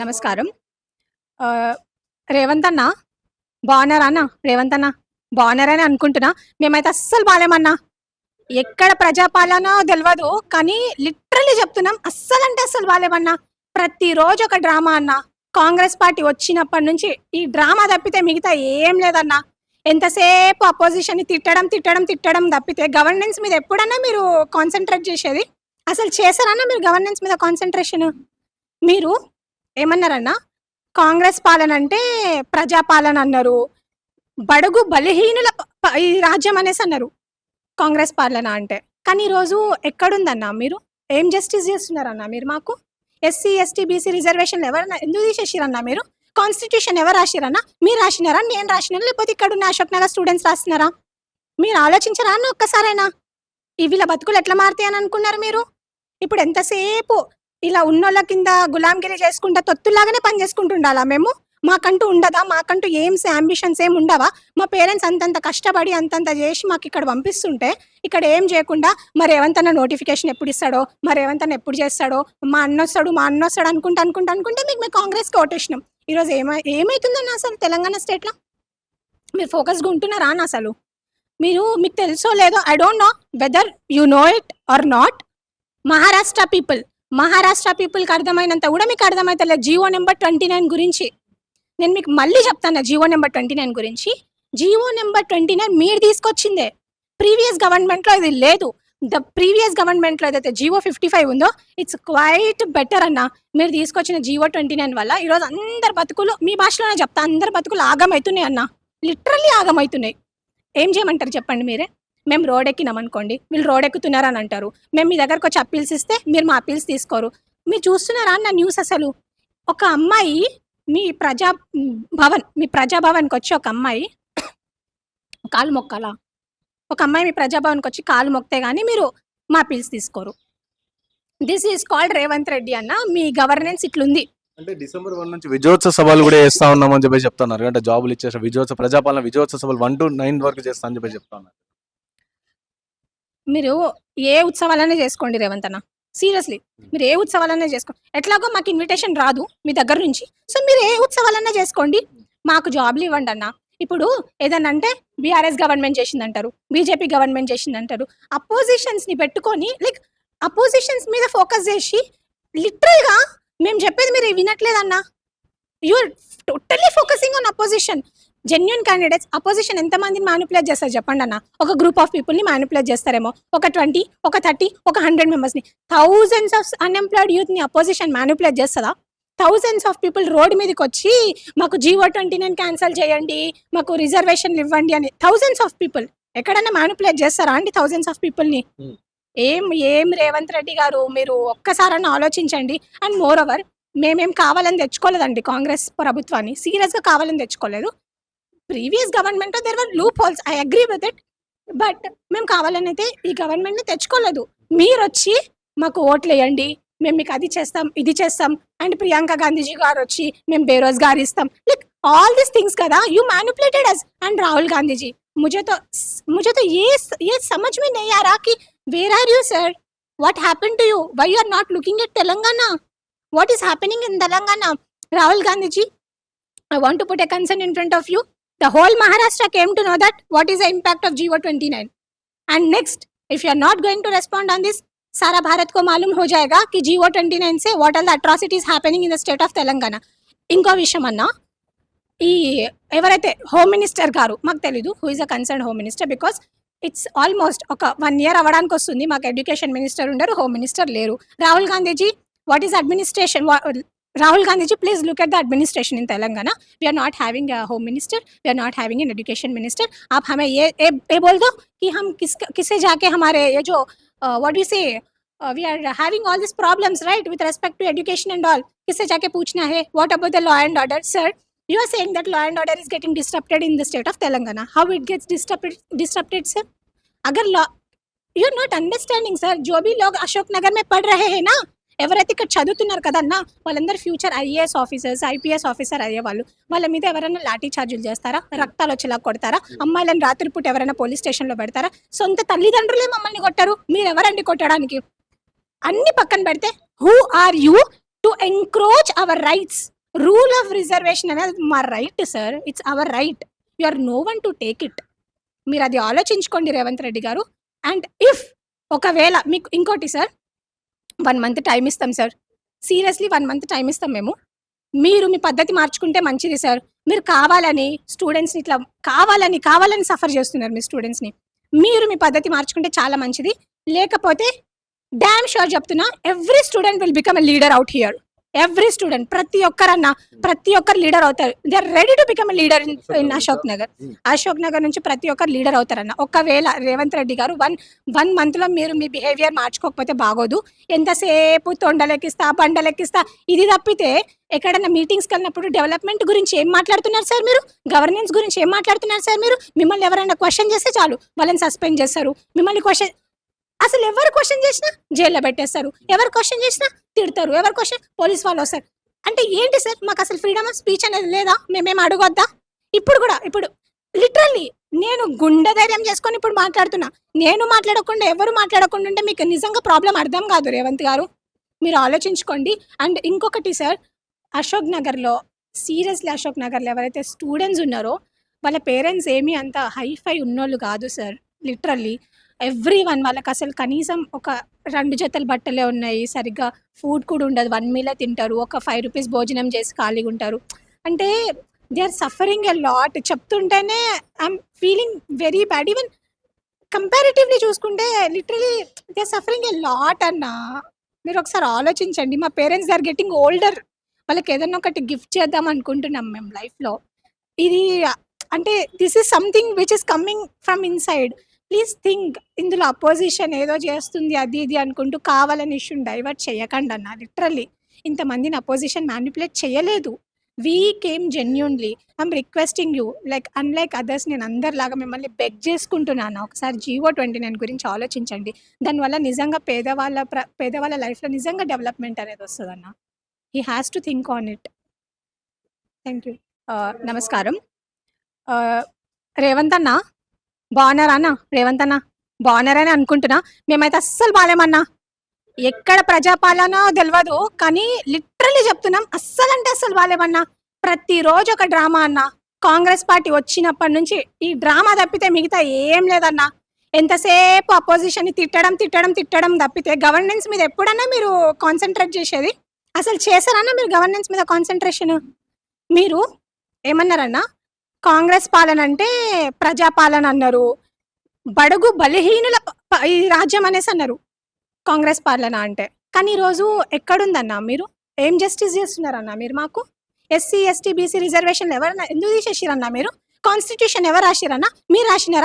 నమస్కారం. రేవంత్ అన్న బాగున్నారా అన్న రేవంత్ అన్న బాగున్నారని అనుకుంటున్నా. మేమైతే అస్సలు బాగాలేమన్నా ఎక్కడ ప్రజాపాలన తెలియదు కానీ లిటరలీ చెప్తున్నాం అస్సలు అంటే అస్సలు బాగాలేమన్నా ప్రతిరోజు ఒక డ్రామా అన్న. కాంగ్రెస్ పార్టీ వచ్చినప్పటి నుంచి ఈ డ్రామా తప్పితే మిగతా ఏం లేదన్నా. ఎంతసేపు అపోజిషన్ తిట్టడం తిట్టడం తిట్టడం తప్పితే గవర్నెన్స్ మీద ఎప్పుడన్నా మీరు కాన్సన్ట్రేట్ చేసేది? అసలు చేశారన్నా మీరు గవర్నెన్స్ మీద కాన్సన్ట్రేషన్? మీరు ఏమన్నారన్నా? కాంగ్రెస్ పాలన అంటే ప్రజాపాలన అన్నారు. బడుగు బలహీనుల ఈ రాజ్యం అనేసి అన్నారు. కాంగ్రెస్ పాలన అంటే. కానీ ఈరోజు ఎక్కడుందన్నా మీరు? ఏం జస్టిస్ చేస్తున్నారన్నా మీరు మాకు? ఎస్సీ ఎస్టీ బీసీ రిజర్వేషన్ ఎవరన్నా ఎందుకు తీసేసిరన్నా మీరు? కాన్స్టిట్యూషన్ ఎవరు రాసిరన్నా? మీరు రాసినారా? నేను రాసినారా లేకపోతే ఇక్కడ ఉన్న అశోక్ నగర్ స్టూడెంట్స్ రాస్తున్నారా? మీరు ఆలోచించరా అన్న ఒక్కసారైనా? ఇవిలా వీళ్ళ బతుకులు ఎట్లా మారుతాయి అని అనుకున్నారు మీరు? ఇప్పుడు ఎంతసేపు ఇలా ఉన్నోళ్ళ కింద గులాంగిరి చేసుకుంటా తొత్తులాగానే పని చేసుకుంటుండాలా మేము? మాకంటూ ఉండదా? మాకంటూ ఏమ్స్ అంబిషన్స్ ఏం ఉండవా? మా పేరెంట్స్ అంతంత కష్టపడి అంతంత చేసి మాకు ఇక్కడ పంపిస్తుంటే ఇక్కడ ఏం చేయకుండా మరి ఏవంతన్న నోటిఫికేషన్ ఎప్పుడు ఇస్తాడో? మరి ఏవంతన్న ఎప్పుడు చేస్తాడో? మా అన్న వస్తాడు మా అన్న వస్తాడు అనుకుంటా అనుకుంటా అనుకుంటే మీకు మేము కాంగ్రెస్కి ఓటేసినాం. ఈరోజు ఏమై ఏమవుతుందన్న అసలు తెలంగాణ స్టేట్లో మీరు ఫోకస్గా ఉంటున్నారా అని అసలు? మీరు మీకు తెలుసో లేదో I don't know whether you know it or not Maharashtra people Maharashtra పీపుల్కి అర్థమైనంత కూడా మీకు అర్థమవుతలేదు జియో నెంబర్ ట్వంటీ నైన్ గురించి. నేను మీకు మళ్ళీ చెప్తాను జియో నెంబర్ ట్వంటీ నైన్ గురించి. జియో నెంబర్ ట్వంటీ నైన్ మీరు తీసుకొచ్చిందే. ప్రీవియస్ గవర్నమెంట్లో ఇది లేదు. ద ప్రీవియస్ గవర్నమెంట్లో ఏదైతే జియో ఫిఫ్టీ ఫైవ్ ఉందో ఇట్స్ క్వైట్ బెటర్ అన్న. మీరు తీసుకొచ్చిన జియో ట్వంటీ నైన్ వల్ల ఈరోజు అందరి బతుకులు మీ భాషలోనే చెప్తా అందరి బతుకులు ఆగమవుతున్నాయి అన్న. లిటరల్లీ ఆగమవుతున్నాయి ఏం చేయమంటారు చెప్పండి మీరే? మేము రోడ్ ఎక్కినాం అనుకోండి వీళ్ళు రోడ్ ఎక్కుతున్నారని అంటారు. మేము మీ దగ్గరకు వచ్చి అప్పీల్స్ ఇస్తే మీరు మా అప్పీల్స్ తీసుకోరు. మీరు చూస్తున్నారా అన్న న్యూస్ అసలు? ఒక అమ్మాయి మీ ప్రజా భవన్ మీ ప్రజాభవన్కి వచ్చి ఒక అమ్మాయి కాలు మొక్కాలా? ఒక అమ్మాయి మీ ప్రజాభవన్కి వచ్చి కాలు మొక్కితే కానీ మీరు మా అప్పీల్స్ తీసుకోరు. This is called Revanth Reddy అన్న మీ గవర్నెన్స్ ఇట్లుంది. అంటే డిసెంబర్ వన్ నుంచి విజయోత్సవ సభలు కూడా చేస్తా ఉన్నామని చెప్పి చెప్తున్నారు. అంటే జాబులు ఇచ్చేసి విజయోత్సవ ప్రజాపాలన విజయోత్సవ సభలు వన్ టు నైన్ వరకు చేస్తా అని చెప్పి చెప్తున్నారు. మీరు ఏ ఉత్సవాలనే చేసుకోండి రేవంత్ అన్న. సీరియస్లీ మీరు ఏ ఉత్సవాలన్నా చేసుకోండి ఎట్లాగో మాకు ఇన్విటేషన్ రాదు మీ దగ్గర నుంచి. సో మీరు ఏ ఉత్సవాలన్నా చేసుకోండి. మాకు జాబ్లు ఇవ్వండి అన్న. ఇప్పుడు ఏదన్నా అంటే బీఆర్ఎస్ గవర్నమెంట్ చేసిందంటారు బీజేపీ గవర్నమెంట్ చేసిందంటారు. అపోజిషన్స్ని పెట్టుకొని లైక్ అపోజిషన్స్ మీద ఫోకస్ చేసి లిటరల్గా మేము చెప్పేది మీరు వినట్లేదన్నా. You're totally focusing on opposition genuine candidates opposition ఎంతమందిని మ్యానిపులేట్ చేస్తారు చెప్పండి అన్న? ఒక గ్రూప్ ఆఫ్ పీపుల్ని మ్యానిపులేట్ చేస్తారేమో. ఒక ట్వంటీ ఒక థర్టీ ఒక హండ్రెడ్ మెంబర్స్ని థౌజండ్స్ ఆఫ్ అన్ఎంప్లాయిడ్ యూత్ని అపోజిషన్ మ్యానిపులేట్ చేస్తుందా? థౌజండ్స్ ఆఫ్ పీపుల్ రోడ్ మీదకి వచ్చి మాకు జీవో ట్వంటీ నైన్ క్యాన్సిల్ చేయండి మాకు రిజర్వేషన్లు ఇవ్వండి అని. థౌజండ్స్ ఆఫ్ పీపుల్ ఎక్కడన్నా మ్యానిపులేట్ చేస్తారా అండి థౌజండ్స్ ఆఫ్ పీపుల్ని. ఏం ఏం రేవంత్ రెడ్డి గారు మీరు ఒక్కసారన్నా ఆలోచించండి. అండ్ మోర్ ఓవర్ మేమేం కావాలని తెచ్చుకోలేదండి కాంగ్రెస్ ప్రభుత్వాన్ని. సీరియస్గా కావాలని తెచ్చుకోలేదు. previous government there were loophole I agree with it but మేము కావాలని అయితే ఈ గవర్నమెంట్ని తెచ్చుకోలేదు మీరు వచ్చి మాకు ఓట్లు వేయండి మేము మీకు అది చేస్తాం ఇది చేస్తాం అండ్ ప్రియాంక గాంధీజీ గారు వచ్చి మేము బేరోజ్గార్ ఇస్తాం లైక్ ఆల్ దీస్ థింగ్స్ కదా you manipulated us and Rahul Gandhi ji मुझे तो मुझे तो ये ये समझ में नहीं आ रहा कि where are you sir what happened to you why you are not looking at telangana what is happening in telangana rahul gandhi ji i want to put a concern in front of you the whole maharashtra came to know that what is the impact of geo 29 and next if you are not going to respond on this सारा भारत को मालूम हो जाएगा कि जीओ twenty nine से what are the atrocities happening in the state of Telangana ఇంకో విషయం అన్న ఈ ఎవరైతే హోమ్ మినిస్టర్ గారు మాకు తెలీదు who is a concern home minister because it's almost ఒక వన్ ఇయర్ అవ్వడానికి వస్తుంది మాకు ఎడ్యుకేషన్ మినిస్టర్ ఉండరు హోమ్ మినిస్టర్ లేరు Rahul Gandhiji what is administration Rahul Gandhiji, please look at the administration in Telangana. We are not having a home minister, we are not having an education minister. आप हमें ये ये, बोल दो कि हम किस किसे जाके हमारे ये जो what do say we are having all this problems right with respect to education and all किसे जाके पूछना है? What about the law and order sir you are saying that law and order is getting disturbed in the state of Telangana how it gets disturbed sir अगर law you are not understanding sir जो भी लोग अशोक नगर में पढ़ रहे हैं ना ఎవరైతే ఇక్కడ చదువుతున్నారు కదన్నా వాళ్ళందరూ future IAS officers IPS officer అయ్యే వాళ్ళు. వాళ్ళ మీద ఎవరైనా లాఠీ ఛార్జీలు చేస్తారా? రక్తాలు వచ్చేలా కొడతారా? అమ్మాయిలను రాత్రిపూట ఎవరైనా పోలీస్ స్టేషన్లో పెడతారా? సొంత తల్లిదండ్రులే మమ్మల్ని కొట్టారు. మీరు ఎవరండి కొట్టడానికి? అన్ని పక్కన పెడితే who are you to encroach our rights rule of reservation అనేది మా right sir it's our right you are no one to take it మీరు అది ఆలోచించుకోండి రేవంత్ రెడ్డి గారు. అండ్ ఇఫ్ ఒకవేళ మీకు ఇంకోటి సార్ వన్ మంత్ టైం ఇస్తాం sir. Seriously one month time ఇస్తాం మేము. మీరు మీ పద్ధతి మార్చుకుంటే మంచిది సార్. మీరు కావాలని స్టూడెంట్స్ని ఇట్లా కావాలని కావాలని సఫర్ చేస్తున్నారు మీ స్టూడెంట్స్ని. మీరు మీ పద్ధతి మార్చుకుంటే చాలా మంచిది. లేకపోతే డ్యామ్ షోర్ చెప్తున్నా every student will become a leader out here every student ప్రతి ఒక్కరన్న ప్రతి ఒక్కరు లీడర్ అవుతారు. They are ready to become leader in Ashok Nagar Ashok Nagar నుంచి ప్రతి ఒక్కరు లీడర్ అవుతారన్న. ఒకవేళ రేవంత్ రెడ్డి గారు వన్ వన్ మంత్లో మీరు మీ బిహేవియర్ మార్చుకోకపోతే బాగోదు. ఎంతసేపు తొండలెక్కిస్తా బండలెక్కిస్తా ఇది తప్పితే ఎక్కడైనా మీటింగ్స్కి వెళ్ళినప్పుడు డెవలప్మెంట్ గురించి ఏం మాట్లాడుతున్నారు సార్ మీరు? గవర్నెన్స్ గురించి ఏం మాట్లాడుతున్నారు సార్ మీరు? మిమ్మల్ని ఎవరైనా క్వశ్చన్ చేస్తే చాలు. వాళ్ళని సస్పెండ్ చేస్తారు. మిమ్మల్ని క్వశ్చన్ అసలు ఎవరు క్వశ్చన్ చేసినా? జైల్లో పెట్టేస్తారు. ఎవరు క్వశ్చన్ చేసినా? తిడతారు. ఎవరికి వస్తే పోలీస్ వాళ్ళు వస్తారు. అంటే ఏంటి సార్? మాకు అసలు ఫ్రీడమ్ ఆఫ్ స్పీచ్ అనేది లేదా? మేమేం అడగొద్దా? ఇప్పుడు కూడా ఇప్పుడు లిటరల్లీ నేను గుండె ధైర్యం చేసుకొని ఇప్పుడు మాట్లాడుతున్నా. నేను మాట్లాడకుండా ఎవరు మాట్లాడకుండా ఉంటే మీకు నిజంగా ప్రాబ్లం అర్థం కాదు రేవంత్ గారు. మీరు ఆలోచించుకోండి. అండ్ ఇంకొకటి సార్ అశోక్ నగర్లో సీరియస్లీ అశోక్ నగర్లో ఎవరైతే స్టూడెంట్స్ ఉన్నారో వాళ్ళ పేరెంట్స్ ఏమీ అంత హైఫై ఉన్నోళ్ళు కాదు సార్. లిటరల్లీ ఎవ్రీ వన్ వాళ్ళకి అసలు కనీసం ఒక రెండు జతల బట్టలే ఉన్నాయి. సరిగ్గా ఫుడ్ కూడా ఉండదు. వన్ మీలే తింటారు. ఒక ఫైవ్ రూపీస్ భోజనం చేసి ఖాళీగా ఉంటారు. అంటే they are suffering a lot. చెప్తుంటేనే I'm feeling very bad. Even comparatively చూసుకుంటే literally they are suffering a lot అన్న. మీరు ఒకసారి ఆలోచించండి. మా పేరెంట్స్ ఆర్ గెటింగ్ ఓల్డర్. వాళ్ళకి ఏదైనా ఒకటి గిఫ్ట్ చేద్దాం అనుకుంటున్నాం మేము లైఫ్లో. ఇది అంటే this is something which is coming from inside. Please think ఇందులో అపోజిషన్ ఏదో చేస్తుంది అది ఇది అనుకుంటూ కావాలని ఇష్యూని డైవర్ట్ చేయకండి అన్న లిటరల్లీ ఇంతమందిని అపోజిషన్ మ్యానిపులేట్ చేయలేదు we came genuinely I'm requesting you like unlike others నేను అందరిలాగా మిమ్మల్ని బెగ్ చేసుకుంటున్నాను. ఒకసారి జీవో ట్వంటీ నైన్ గురించి ఆలోచించండి. దానివల్ల నిజంగా పేదవాళ్ళ ప్ర పేదవాళ్ళ లైఫ్లో నిజంగా డెవలప్మెంట్ అనేది వస్తుంది అన్న. He has to think on it thank you నమస్కారం. Uh, రేవంత్ అన్నా బాగున్నారా అన్న? రేవంత్ అన్న? బాగున్నారని అనుకుంటున్నా. మేమైతే అస్సలు బాగాలేమన్నా ఎక్కడ ప్రజాపాలన తెలియదు కానీ లిటరలీ చెప్తున్నాం అస్సలు అంటే అస్సలు బాగాలేమన్నా ప్రతిరోజు ఒక డ్రామా అన్న. కాంగ్రెస్ పార్టీ వచ్చినప్పటి నుంచి ఈ డ్రామా తప్పితే మిగతా ఏం లేదన్నా. ఎంతసేపు అపోజిషన్ తిట్టడం తిట్టడం తిట్టడం తప్పితే గవర్నెన్స్ మీద ఎప్పుడన్నా మీరు కాన్సన్ట్రేట్ చేసేది? అసలు చేశారన్నా మీరు గవర్నెన్స్ మీద కాన్సన్ట్రేషన్ మీరు ఏమన్నారన్నా? కాంగ్రెస్ పాలన అంటే ప్రజాపాలన అన్నారు. బడుగు బలహీనుల ఈ రాజ్యం అనేసి అన్నారు కాంగ్రెస్ పాలన అంటే. కానీ ఈరోజు ఎక్కడుందన్నా మీరు? ఏం జస్టిస్ చేస్తున్నారన్నా మీరు మాకు? ఎస్సీ ఎస్టీ బీసీ రిజర్వేషన్లు ఎవరన్నా ఎందుకు తీసేసిరన్నా మీరు? కాన్స్టిట్యూషన్ ఎవరు రాసిరన్నా? మీరు రాసినారా?